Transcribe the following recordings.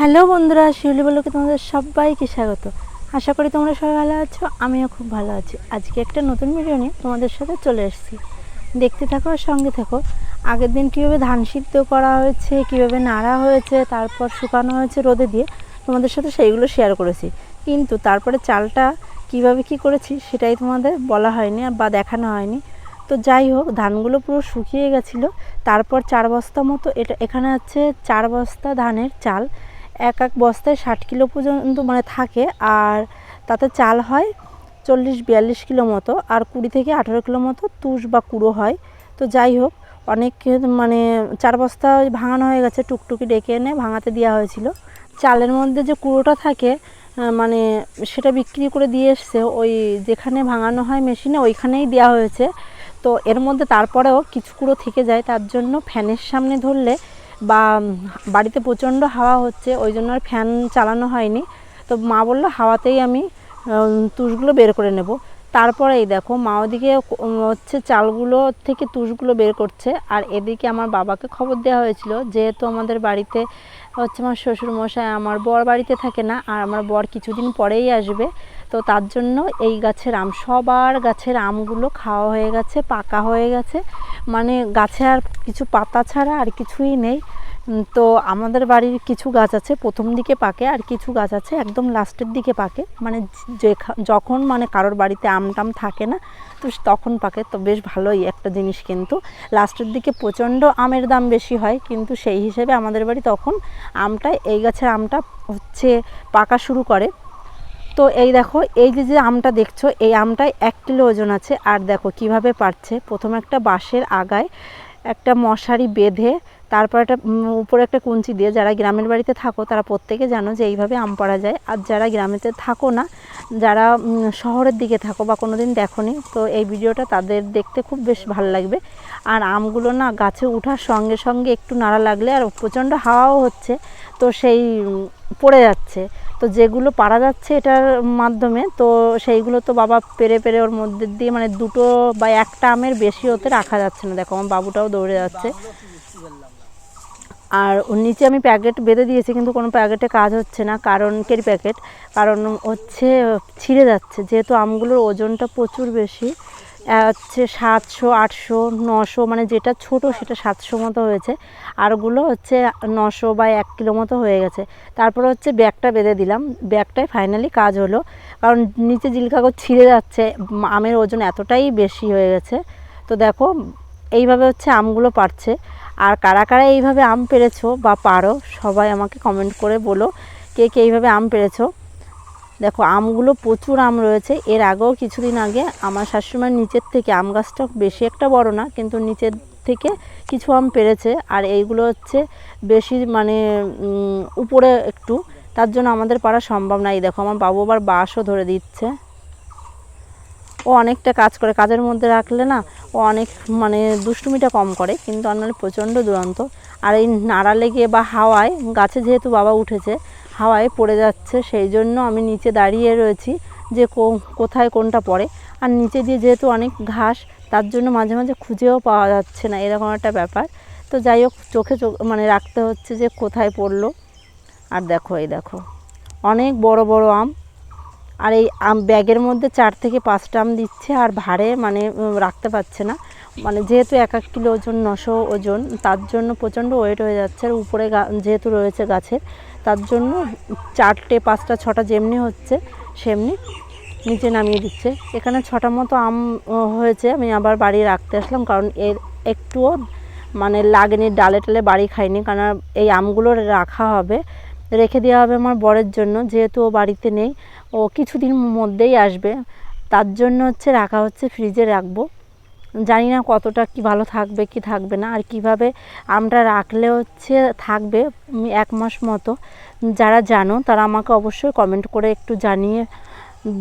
Hello বন্ধুরা, শিউলি বলোকে তোমাদের সবাইকে স্বাগত। আশা করি তোমরা সবাই ভালো আছো, আমিও খুব ভালো আছি। আজকে একটা নতুন ভিডিও নিয়ে তোমাদের সাথে চলে এসেছি। দেখতে থাকো আর সঙ্গে থাকো। আগের দিন কীভাবে ধান সিদ্ধ করা হয়েছে, কীভাবে নাড়া হয়েছে, তারপর শুকানো হয়েছে রোদে দিয়ে তোমাদের সাথে সেইগুলো শেয়ার করেছি। কিন্তু তারপরে চালটা কীভাবে কি করেছি সেটাই তোমাদের বলা হয়নি বা দেখানো হয়নি। তো যাই হোক, ধানগুলো পুরো শুকিয়ে গেছিল। তারপর চার বস্তা মতো, এটা এখানে আছে চার বস্তা ধানের চাল। এক এক বস্তায় ষাট কিলো পর্যন্ত মানে থাকে আর তাতে চাল হয় চল্লিশ বিয়াল্লিশ কিলো মতো আর কুড়ি থেকে আঠেরো কিলো মতো তুষ বা কুড়ো হয়। তো যাই হোক, অনেক মানে চার বস্তা ভাঙানো হয়ে গেছে, টুকটুকি ডেকে এনে ভাঙাতে দেওয়া হয়েছিল। চালের মধ্যে যে কুড়োটা থাকে মানে সেটা বিক্রি করে দিয়ে এসছে, ওই যেখানে ভাঙানো হয় মেশিনে ওইখানেই দেওয়া হয়েছে। তো এর মধ্যে তারপরেও কিছু কুড়ো থেকে যায়, তার জন্য ফ্যানের সামনে ধরলে বা বাড়িতে প্রচণ্ড হাওয়া হচ্ছে, ওই জন্য আর ফ্যান চালানো হয়নি। তো মা বলল, হাওয়াতেই আমি তুষগুলো বের করে নেব। তারপরে এই দেখো, মা ওদিকে হচ্ছে চালগুলো থেকে তুষগুলো বের করছে। আর এদিকে আমার বাবাকে খবর দেওয়া হয়েছিল, যেহেতু আমাদের বাড়িতে হচ্ছে আমার শ্বশুর মশাই আমার বর বাড়িতে থাকে না, আর আমার বর কিছুদিন পরেই আসবে, তো তার জন্য এই গাছের আম, সবার গাছের আমগুলো খাওয়া হয়ে গেছে, পাকা হয়ে গেছে। মানে গাছে আর কিছু পাতা ছাড়া আর কিছুই নেই। তো আমাদের বাড়ির কিছু গাছ আছে প্রথম দিকে পাকে আর কিছু গাছ আছে একদম লাস্টের দিকে পাকে। মানে যখন মানে কারোর বাড়িতে আম টাম থাকে না, তো তখন পাকে। তো বেশ ভালোই একটা জিনিস কিন্তু। লাস্টের দিকে প্রচণ্ড আমের দাম বেশি হয়, কিন্তু সেই হিসেবে আমাদের বাড়ি তখন আমটা এই গাছের আমটা হচ্ছে পাকা শুরু করে। তো এই দেখো, এই যে যে আমটা দেখছ, এই আমটায় এক কিলো ওজন আছে। আর দেখো কীভাবে পারছে। প্রথমে একটা বাঁশের আগায় একটা মশারি বেঁধে তারপর একটা উপরে একটা কুঞ্চি দিয়ে যারা গ্রামের বাড়িতে থাকো, তারা প্রত্যেকে জানো যে এইভাবে আম পাড়া যায়। আর যারা গ্রামেতে থাকো না, যারা শহরের দিকে থাকো বা কোনো দিন দেখোনি তো এই ভিডিওটা তাদের দেখতে খুব বেশ ভালো লাগবে। আর আমগুলো না গাছে ওঠার সঙ্গে সঙ্গে একটু নাড়া লাগলে আর প্রচণ্ড হাওয়াও হচ্ছে। তো সেই পড়ে যাচ্ছে। তো যেগুলো পারা যাচ্ছে এটার মাধ্যমে, তো সেইগুলো তো বাবা পেরে পেরে ওর মধ্যে দিয়ে মানে দুটো বা একটা আমের বেশি হতে রাখা যাচ্ছে না। দেখো, আমার বাবুটাও দৌড়ে যাচ্ছে। আর ওর নিচে আমি প্যাকেট বেঁধে দিয়েছি, কিন্তু কোনো প্যাকেটে কাজ হচ্ছে না, কারণ কেরি প্যাকেট? কারণ হচ্ছে, ছিঁড়ে যাচ্ছে। যেহেতু আমগুলোর ওজনটা প্রচুর বেশি হচ্ছে সাতশো, আটশো, নশো মানে যেটা ছোট সেটা সাতশো মতো হয়েছে। আরগুলো হচ্ছে নশো বা এক কিলো মতো হয়ে গেছে। তারপরে হচ্ছে ব্যাগটা বেঁধে দিলাম। ব্যাগটায় ফাইনালি কাজ হলো। কারণ নিচে জিল কাগজ ছিঁড়ে যাচ্ছে আমের ওজন এতটাই বেশি হয়ে গেছে। তো দেখো, এইভাবে হচ্ছে আমগুলো পারছে। আর কারা কারা এইভাবে আম পেরেছ বা পারো, সবাই আমাকে কমেন্ট করে বলো। কে কে এইভাবে আম পেরেছ দেখো, আমগুলো প্রচুর আম রয়েছে। এর আগেও কিছুদিন আগে আমার শাশুড়িমার নিচের থেকে আম গাছটা বেশি একটা বড় না, কিন্তু নিচের থেকে কিছু আম পেরেছে। আর এইগুলো হচ্ছে বেশি মানে উপরে একটু। তার জন্য আমাদের পারা সম্ভব না। এই দেখো, আমার বাবু আবার বাঁশও ধরে দিচ্ছে। ও অনেকটা কাজ করে। কাজের মধ্যে রাখলে না, ও অনেক মানে দুষ্টুমিটা কম করে, কিন্তু অন্যান্য প্রচণ্ড দুরন্ত। আর এই নাড়া লেগে বা হাওয়ায়, গাছে যেহেতু বাবা উঠেছে হাওয়ায় পড়ে যাচ্ছে, সেই জন্য আমি নিচে দাঁড়িয়ে রয়েছি যে কোথায় কোনটা পড়ে। আর নিচে দিয়ে যেহেতু অনেক ঘাস, তার জন্য মাঝে মাঝে খুঁজেও পাওয়া যাচ্ছে না, এরকম একটা ব্যাপার। তো যাই হোক, চোখে চোখ মানে রাখতে হচ্ছে যে কোথায় পড়ল। আর দেখো, এই দেখো, অনেক বড় বড় আম। আর এই আম, ব্যাগের মধ্যে চার থেকে পাঁচটা আম দিচ্ছে, আর ভারে মানে রাখতে পারছে না। মানে যেহেতু এক এক কিলো ওজন, নশো ওজন, তার জন্য প্রচণ্ড ওয়েট হয়ে যাচ্ছে। আর উপরে যেহেতু রয়েছে গাছের তার জন্য চারটে, পাঁচটা, ছটা যেমনি হচ্ছে, সেমনি নিচে নামিয়ে দিচ্ছে। এখানে ছটা মতো আম হয়েছে, আমি আবার বাড়ি রাখতে আসলাম, কারণ এর একটুও মানে লাগেনি, ডালে টালে বাড়ি খাইনি, কারণ এই আমগুলো রাখা হবে, রেখে দেওয়া হবে আমার বরের জন্য, যেহেতু ও বাড়িতে নেই, ও কিছুদিন মধ্যেই আসবে, তার জন্য হচ্ছে রাখা হচ্ছে, ফ্রিজে রাখব। জানি না কতটা কি ভালো থাকবে, কি থাকবে না, আর কীভাবে আমরা রাখলে হচ্ছে থাকবে এক মাস মতো। যারা জানো, তারা আমাকে অবশ্যই কমেন্ট করে একটু জানিয়ে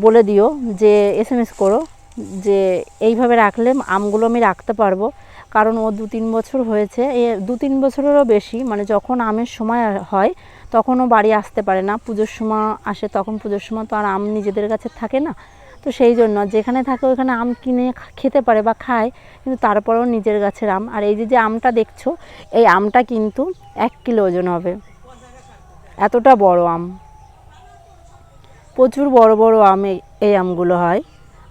বলে দিও যে এস এম এস করো যে, এইভাবে রাখলে আমগুলো আমি রাখতে পারব। কারণ ও দু তিন বছর হয়েছে, এ দু তিন বছরেরও বেশি মানে যখন আমের সময় হয় তখন ও বাড়ি আসতে পারে না। পুজোর সময় আসে, তখন পুজোর সময় তো আর আম নিজেদের কাছে থাকে না। তো সেই জন্য যেখানে থাকে ওখানে আম কিনে খেতে পারে বা খায়, কিন্তু তারপরেও নিজের গাছের আম। আর এই যে যে আমটা দেখছ, এই আমটা কিন্তু এক কিলো ওজন হবে। এতটা বড় আম। প্রচুর বড় বড় আম এই- এই আমগুলো হয়।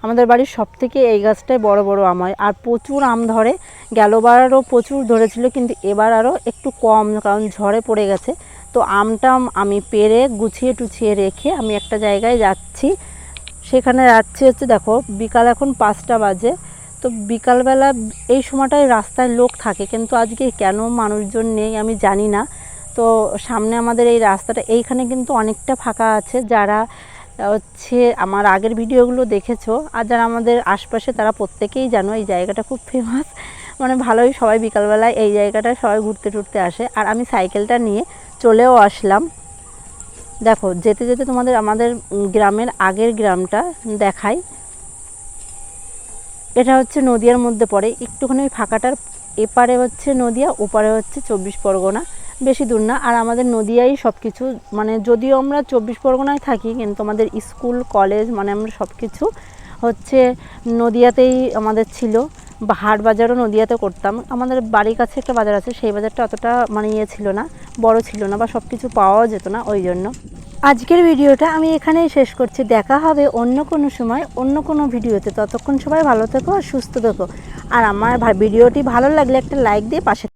আমাদের বাড়ির সব থেকে এই গাছটাই বড় বড় আম হয়। আর প্রচুর আম ধরে। গেলবারও প্রচুর ধরেছিল, কিন্তু এবার আরও একটু কম, কারণ ঝড়ে পড়ে গেছে। তো আমটা আমি পেরে, গুছিয়ে টুছিয়ে রেখে আমি একটা জায়গায় যাচ্ছি। সেখানে যাচ্ছি হচ্ছে, দেখো, বিকাল এখন পাঁচটা বাজে। তো বিকালবেলা এই সময়টায় রাস্তায় লোক থাকে, কিন্তু আজকে কেন মানুষজন নেই আমি জানি না। তো সামনে আমাদের এই রাস্তাটা, এইখানে কিন্তু অনেকটা ফাঁকা আছে। যারা হচ্ছে আমার আগের ভিডিওগুলো দেখেছ, আর যারা আমাদের আশপাশে, তারা প্রত্যেকেই জানো এই জায়গাটা খুব ফেমাস মানে ভালোই সবাই বিকালবেলায় এই জায়গাটায় সবাই ঘুরতে টুরতে আসে। আর আমি সাইকেলটা নিয়ে চলেও আসলাম। দেখো, যেতে যেতে তোমাদের আমাদের গ্রামের আগের গ্রামটা দেখাই। এটা হচ্ছে নদিয়ার মধ্যে পড়ে। একটুখানি ওই ফাঁকাটার এপারে হচ্ছে নদিয়া, ওপারে হচ্ছে চব্বিশ পরগনা। বেশি দূর না। আর আমাদের নদিয়াই সব কিছু মানে যদিও আমরা চব্বিশ পরগনায় থাকি, কিন্তু আমাদের স্কুল, কলেজ মানে আমরা সব কিছু হচ্ছে নদিয়াতেই আমাদের ছিল। হাট বাজারও নদীয়াতে করতাম। আমাদের বাড়ির কাছে একটা বাজার আছে, সেই বাজারটা অতটা মানে ইয়ে ছিল না, বড় ছিল না বা সব কিছু পাওয়াও যেত না ওই জন্য। আজকের ভিডিওটা আমি এখানেই শেষ করছি। দেখা হবে অন্য কোনো সময়, অন্য কোনো ভিডিওতে। ততক্ষণ সবাই ভালো থেকো আর সুস্থ থেকো। আর আমার ভিডিওটি ভালো লাগলে একটা লাইক দিয়ে পাশে